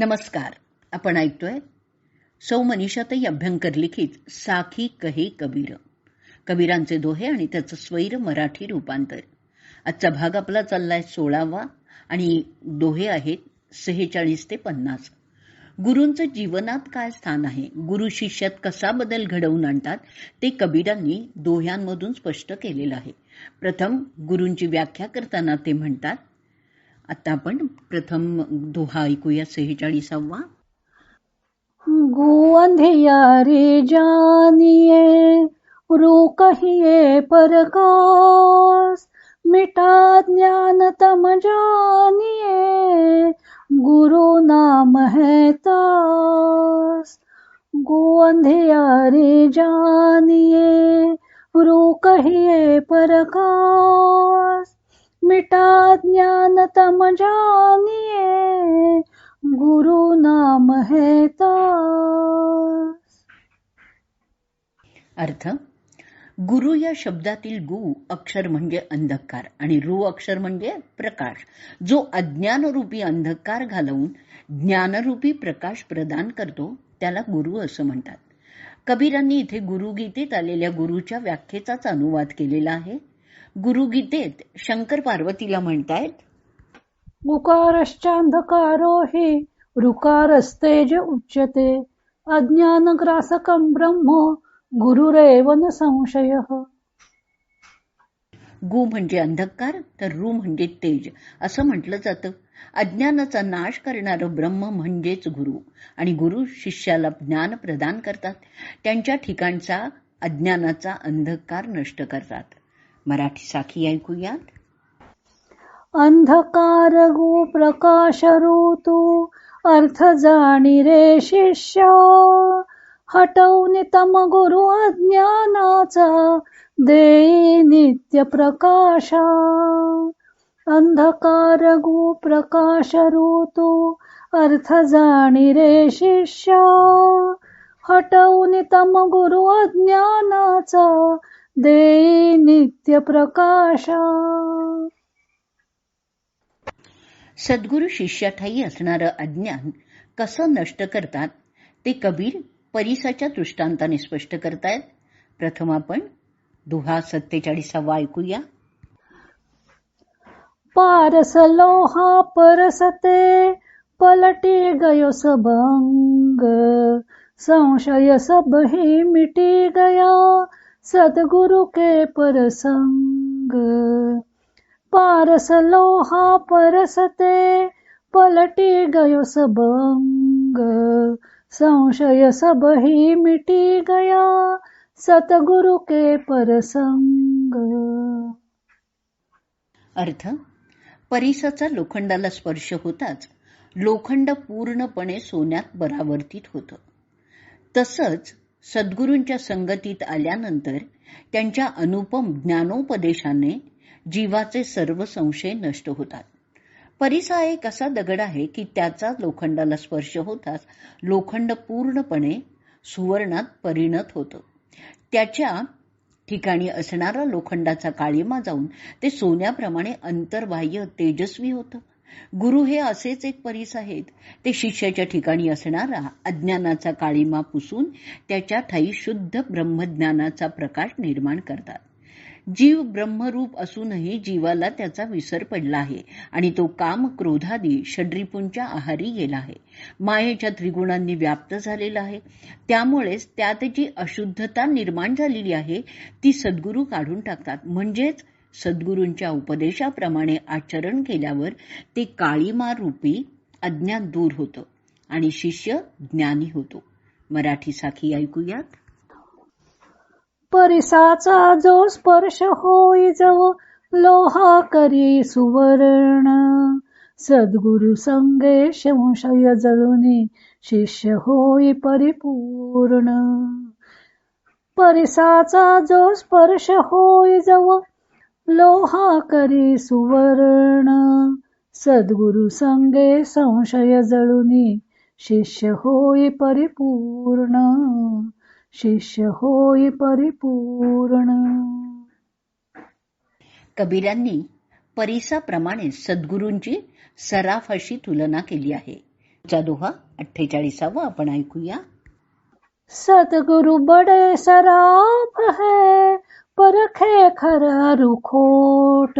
नमस्कार. आपण ऐकतोय सौ मनीषाताई अभ्यंकर लिखित साखी कहे कबीर. कबीरांचे दोहे आणि त्याचं स्वैर मराठी रूपांतर. आजचा भाग आपला चाललाय सोळावा आणि दोहे आहेत सेहेचाळीस ते पन्नास. गुरूंचं जीवनात काय स्थान आहे? गुरु शिष्यात कसा बदल घडवून आणतात? ते कबीरांनी दोह्यांमधून स्पष्ट केलेलं आहे. प्रथम गुरूंची व्याख्या करताना ते म्हणतात आता आपण प्रथम दोहा ऐकूया, सेहेचाळीसावा. गो अंधियारे जानिए रू कहिए परकास, मिटा ज्ञान तम जानिए गुरु नाम है तास. गो अंधियारे जानिए रू कहिए परकास मिटा ज्ञान तम जानिए गुरु नाम है अर्थ गुरु या शब्दातील गु अक्षर म्हणजे अंधकार आणि रु अक्षर म्हणजे प्रकाश जो अज्ञानरूपी अंधकार घालवून ज्ञानरूपी प्रकाश प्रदान करतो त्याला गुरु असं म्हणतात. कबीरांनी इथे गुरुगीतेत आलेल्या गुरुच्या व्याख्येचाच अनुवाद केलेला आहे. गुरुगीतेत शंकर पार्वतीला म्हणतायत उकारश्चांधकारो हि ऋकारस्तेज उच्यते अज्ञानग्रासकं ब्रह्म गुरुरेव न संशय। गु म्हणजे अंधकार तर रु म्हणजे तेज असं म्हटलं जातं. अज्ञानाचा नाश करणारं ब्रह्म म्हणजेच गुरु आणि गुरु शिष्याला ज्ञान प्रदान करतात. त्यांच्या ठिकाणचा अज्ञानाचा अंधकार नष्ट करतात. मराठी साखी ऐकूयात. अंधकार गो प्रकाश ऋतू अर्थ जाणी रे शिष्य. हटवून तम गुरु अज्ञानाचा दे नित्य प्रकाशा. अंधकार गो प्रकाश ऋतू अर्थ जाणी रे शिष्य. हटवून तम गुरु अज्ञानाचा देई नित्य प्रकाशा. सद्गुरु शिष्याठाई असणारं अज्ञान कसं नष्ट करतात ते कबीर परिसाच्या दृष्टांताने स्पष्ट करतायत. प्रथम आपण दुहा सत्तेचाळीसावा ऐकूया. पारस लोहा परसते पलटी गयो सबंग. संशय सब ही मिटी गया सद्गुरु के परसंग पारस लोहा परसते पलटी गयो सबंग संशय सब ही मिटी गया सतगुरु के परसंग. अर्थ परिसाचा लोखंडाला स्पर्श होताच लोखंड पूर्णपणे सोन्यात बरावर्तीत होतं. तसंच सद्गुरूंच्या संगतीत आल्यानंतर त्यांच्या अनुपम ज्ञानोपदेशाने जीवाचे सर्व संशय नष्ट होतात. परिसा हा एक असा दगड आहे की त्याचा लोखंडाला स्पर्श होताच लोखंड पूर्णपणे सुवर्णात परिणत होतं. त्याच्या ठिकाणी असणारा लोखंडाचा काळीमा जाऊन ते सोन्याप्रमाणे अंतर्बाह्य तेजस्वी होतं. गुरु हे असेच एक परीस आहेत. ते शिष्याच्या ठिकाणी असणारा अज्ञानाचा काळीमा पुसून त्याच्या ठाई शुद्ध ब्रह्मज्ञानाचा प्रकाश निर्माण करतात. जीव ब्रह्मरूप असूनही जीवाला त्याचा विसर पडला आहे आणि तो काम क्रोधादी षड्रिपूंच्या आहारी गेला आहे. मायेच्या त्रिगुणांनी व्याप्त झालेला आहे. त्यामुळेच त्यात जी अशुद्धता निर्माण झालेली आहे ती सद्गुरू काढून टाकतात. म्हणजेच सद्गुरूंच्या उपदेशाप्रमाणे आचरण केल्यावर ते काळीमा रूपी अज्ञान दूर होतं आणि शिष्य ज्ञानी होतो. मराठी साखी ऐकूयात. परिसाचा जो स्पर्श होई जव लोहा करी सुवर्ण. सद्गुरु संगे संशय जळुनी शिष्य होई परिपूर्ण. परिसाचा जो स्पर्श होई जव लोहा करी सुवर्ण. सद्गुरु संगे संशय जळुनी. शिष्य होई परिपूर्ण. शिष्य होई परिपूर्ण. कबीरांनी परिसाप्रमाणे सद्गुरूंची सराफ अशी तुलना केली आहे. चा दोहा अठ्ठेचाळीसावा आपण ऐकूया. सतगुरु बड़े सराफ है. परखे खर रुखोट.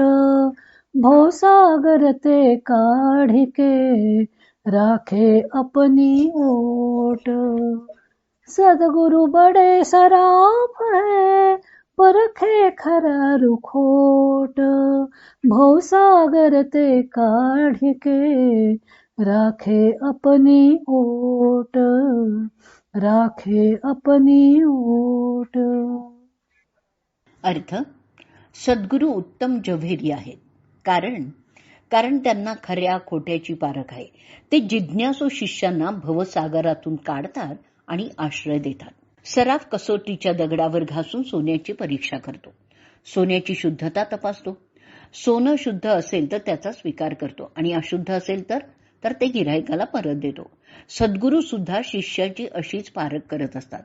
भोसागर ते काढिके राखे अपनी ओट. सदगुरु बड़े सराफ है परखे खर रुखोट. भोसागर ते काढ़ के राखे अपनी ओट. राखे अपनी ओट. अर्थ सद्गुरू उत्तम जव्हेरी आहेत. कारण कारण त्यांना खऱ्या खोट्याची पारख आहे. ते जिज्ञासू शिष्यांना भवसागरातून काढतात आणि आश्रय देतात. सराफ कसोटीच्या दगडावर घासून सोन्याची परीक्षा करतो. सोन्याची शुद्धता तपासतो. सोनं शुद्ध असेल तर त्याचा स्वीकार करतो आणि अशुद्ध असेल तर तर ते गिरायकाला परत देतो. सद्गुरू सुद्धा शिष्याची अशीच पारख करत असतात.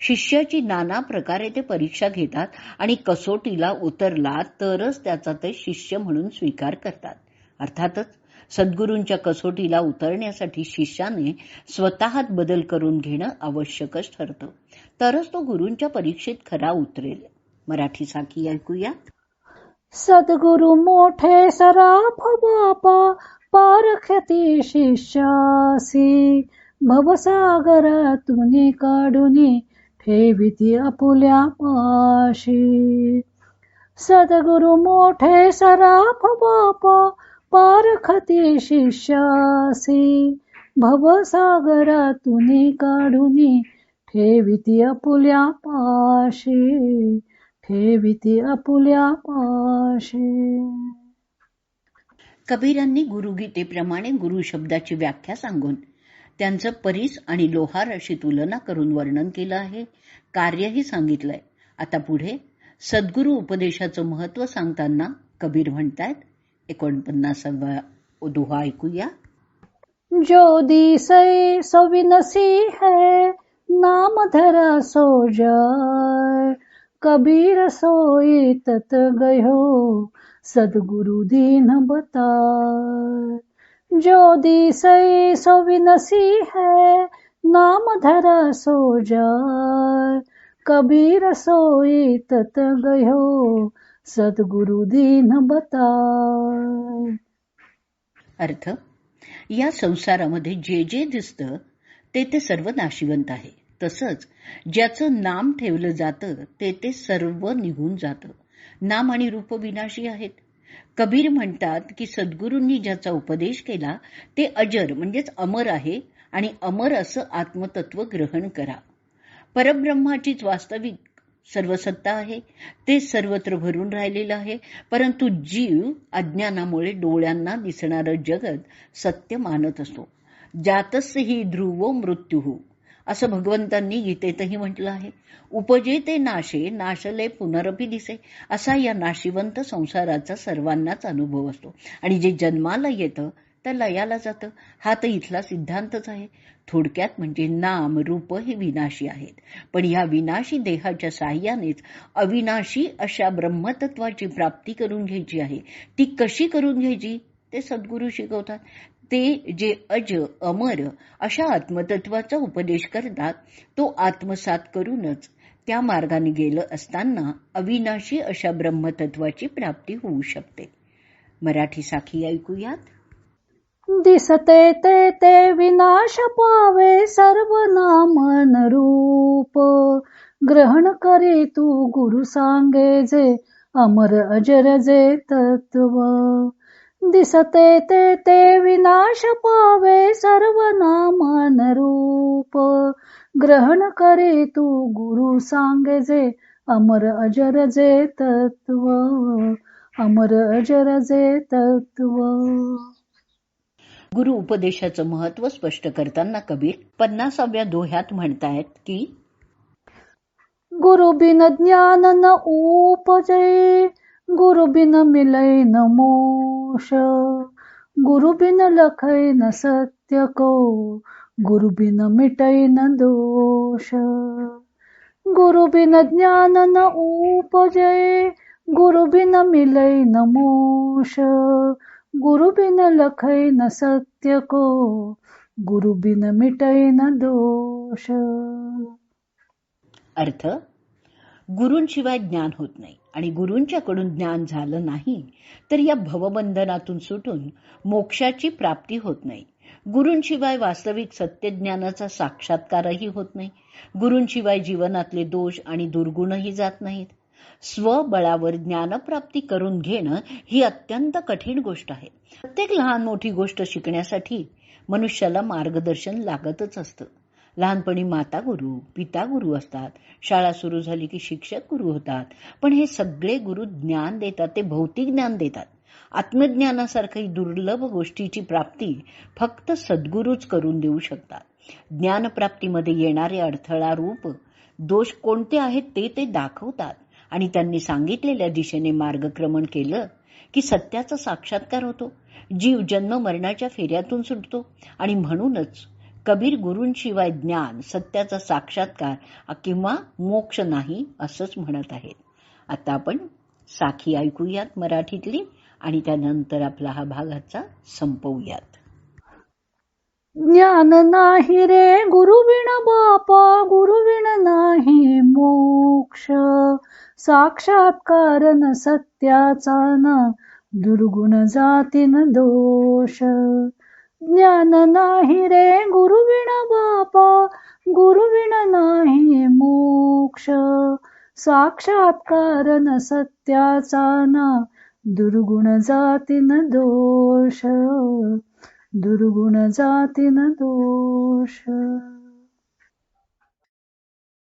शिष्याची नाना प्रकारे ते परीक्षा घेतात आणि कसोटीला उतरला तरच त्याचा ते शिष्य म्हणून स्वीकार करतात. अर्थातच सद्गुरूंच्या कसोटीला उतरण्यासाठी शिष्याने स्वतःत बदल करून घेणं आवश्यकच ठरतं. तरच तो गुरूंच्या परीक्षेत खरा उतरेल. मराठी साखी ऐकूया सद्गुरु मोठे सराफ बापा पारख्यती शिष्यासी. भवसागरातून काढून ठेविती आपुल्या पाशी सद्गुरु मोठे सराफ बापा पारखती शिष्यासी. भवसागरातून काढून ठेविती आपुल्या पाशी ठेविती आपुल्या पाशी कबीरांनी गुरुगीतेप्रमाणे गुरु शब्दाची व्याख्या सांगून त्यांचं परीस आणि लोहार अशी तुलना करून वर्णन केलं आहे. कार्यही सांगितलंय. आता पुढे सद्गुरु उपदेशाचं महत्त्व सांगताना कबीर म्हणतायत. एकोणपन्नासावा दोहा ऐकूया. जो सै सविनसी है नाम धरा सो जाय कबीर सोई तत गयो सद्गुरु दीन बताय जो दिसै सविनसी है नाम धरा सो जाय कबीर सोई तत गयो हो, सद्गुरु दीन बताय। अर्थ या संसारामध्ये जे जे दिसतं ते ते सर्व नाशिवंत आहे. तसंच ज्याचं नाम ठेवलं जातं ते ते सर्व निघून जातं. नाम आणि रूप विनाशी आहेत. कबीर म्हणतात की सद्गुरूंनी ज्याचा उपदेश केला ते अजर म्हणजेच अमर आहे आणि अमर असं आत्मतत्व ग्रहण करा. परब्रह्माचीच वास्तविक सर्वसत्ता आहे ते सर्वत्र भरून राहिलेलं आहे परंतु जीव अज्ञानामुळे डोळ्यांना दिसणारं जगत सत्य मानत असतो. जातस्य ही ध्रुव मृत्यू. असं भगवंतांनी गीतेतही म्हटलं आहे. उपजे ते नाशे नाशले पुनरपी दिसे. असा या नाशिवंत संसाराचा सर्वांनाच अनुभव असतो. आणि जे जन्माला येतं तर लयाला जातं. हा तर इथला सिद्धांतच आहे. थोडक्यात म्हणजे नाम रूप हे विनाशी आहेत. पण या विनाशी देहाच्या साह्यानेच अविनाशी अशा ब्रह्मतत्वाची प्राप्ती करून घ्यायची आहे. ती कशी करून घ्यायची? ते सद्गुरू शिकवतात. ते जे अज अमर अशा आत्मतत्वाचा उपदेश करतात तो आत्मसात करूनच त्या मार्गाने गेलं असताना अविनाशी अशा ब्रह्मतत्वाची प्राप्ती होऊ शकते. मराठी साखी ऐकूयात. दिसते ते ते विनाश पावे सर्व नामन रूप. ग्रहण करे तू गुरु सांगे जे अमर अजर जे तत्व. दिसते ते ते विनाश पावे सर्व नामन रूप. ग्रहण करे तू गुरु सांगे जे अमर अजर जे तत्व. अमर अजर जे तत्व. गुरु उपदेशाचं महत्त्व स्पष्ट करताना कबीर पन्नासाव्या दोह्यात म्हणतायत की गुरु बिन ज्ञान न उपजे. गुरु बिन मिलै न मोश गुरु बिन लखै न सत्य को गुरु बिन मिटै न दोष। गुरु बिन ज्ञान न उपजे गुरु बिन मिलै न मोश गुरु बिन लखै न सत्य को गुरु बिन न दोष। अर्थ गुरूंशिवाय ज्ञान होत नाही. आणि गुरूंच्याकडून ज्ञान झालं नाही तर या भवबंधनातून सुटून मोक्षाची प्राप्ती होत नाही. गुरूंशिवाय वास्तविक सत्यज्ञानाचा साक्षात्कारही होत नाही. गुरूंशिवाय जीवनातले दोष आणि दुर्गुणही जात नाहीत. स्वबळावर ज्ञानप्राप्ती करून घेणं ही अत्यंत कठीण गोष्ट आहे. प्रत्येक लहान मोठी गोष्ट शिकण्यासाठी मनुष्याला मार्गदर्शन लागतच असतं. लहानपणी माता गुरु पिता गुरु असतात. शाळा सुरू झाली की शिक्षक गुरु होतात. पण हे सगळे गुरु ज्ञान देतात ते भौतिक ज्ञान देतात. आत्मज्ञानासारखी दुर्लभ गोष्टीची प्राप्ती फक्त सद्गुरूच करून देऊ शकतात. ज्ञानप्राप्तीमध्ये येणारे अडथळा रूप दोष कोणते आहेत ते ते दाखवतात. आणि त्यांनी सांगितलेल्या दिशेने मार्गक्रमण केलं की सत्याचा साक्षात्कार होतो. जीव जन्म मरणाच्या फेऱ्यातून सुटतो. आणि म्हणूनच कबीर गुरूंशिवाय ज्ञान सत्याचा साक्षात्कार किंवा मोक्ष नाही असंच म्हणत आहेत. आता आपण साखी ऐकूयात मराठीतली आणि त्यानंतर आपला हा भागाचा संपवूयात. ज्ञान नाही रे गुरुविण बापा गुरुविण नाही मोक्ष. साक्षात्कार न सत्याचा ना दुर्गुण जातीन दोष. ज्ञान नाही रे गुरुविण बापा गुरुविण नाही मोक्ष. साक्षात्कार न सत्याचा ना दुर्गुण जातीन दोष. दुर्गुण जातीन दोष.